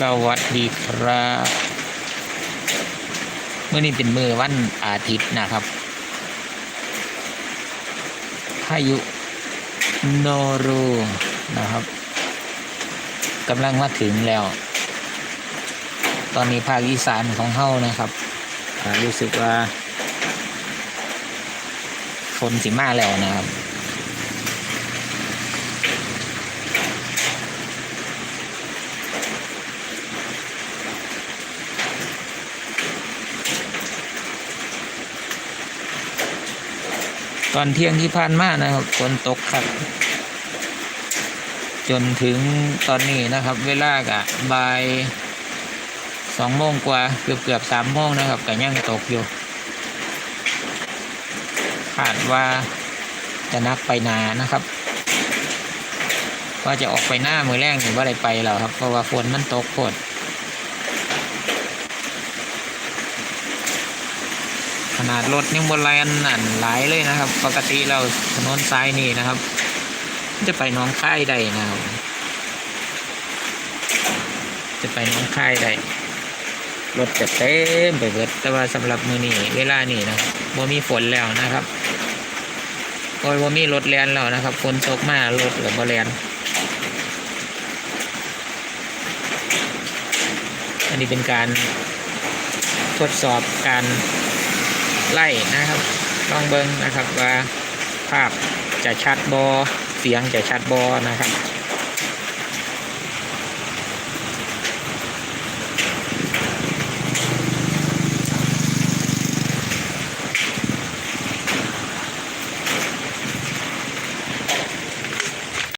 สวัสดีครับเมื่อนี้เป็นมือวันอาทิตย์นะครับพายุโนรูนะครับกำลังมาถึงแล้ว ตอนนี้ภาคอีสานของเฮานะครับรู้สึกว่า ฝนสิมาแล้วนะครับ ตอนเที่ยงที่ผ่านมานะครับฝนตกครับ จนถึงตอนนี้นะครับ เวลากะบ่ายสองโมงกว่าเกือบเกือบสามโมงนะครับก็ยังตกอยู่คาดว่าจะนักไปนานะครับ ว่าจะออกไปหน้ามือแรกหรือว่าอะไรไปแล้วครับ เพราะว่าฝนมันตกโคตรข นาดรถยังบนแลนนั่นหลายเลยนะครับ ปกติเราถนนซ้ายนี่นะครับ จะไปน้องค่ายใดนะครับ จะไปน้องค่ายใดรถจะเต็มไปเบิดแต่ว่าสำหรับมือนี้เวลานี้นะบ่มีฝนแล้วนะครับโอ้ยบ่มีรถแลนแล้วนะครับฝนตกมารถหรือบ่แลนอันนี้เป็นการทดสอบการ ไล่นะครับลองเบิ้งนะครับว่าภาพจะชัดบอเสียงจะชัดบอนะครับ